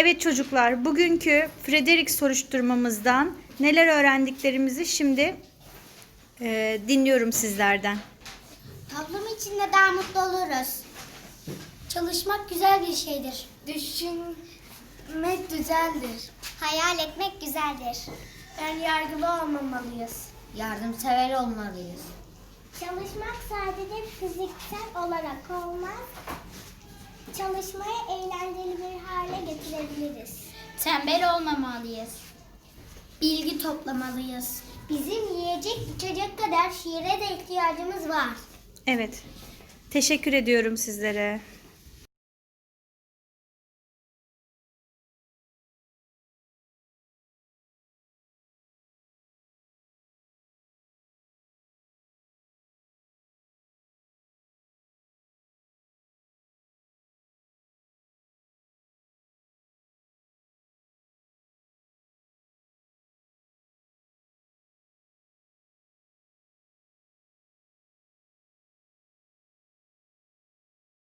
Evet çocuklar, bugünkü Frederick soruşturmamızdan neler öğrendiklerimizi şimdi e, dinliyorum sizlerden. Toplum içinde daha mutlu oluruz. Çalışmak güzel bir şeydir. Düşünmek güzeldir. Hayal etmek güzeldir. Yani yargılı olmamalıyız. Yardımsever olmalıyız. Çalışmak sadece fiziksel olarak olmaz. Çalışmayı eğlenceli bir. Tembel olmamalıyız. Bilgi toplamalıyız. Bizim yiyecek içecek kadar şiire de ihtiyacımız var. Evet, teşekkür ediyorum sizlere.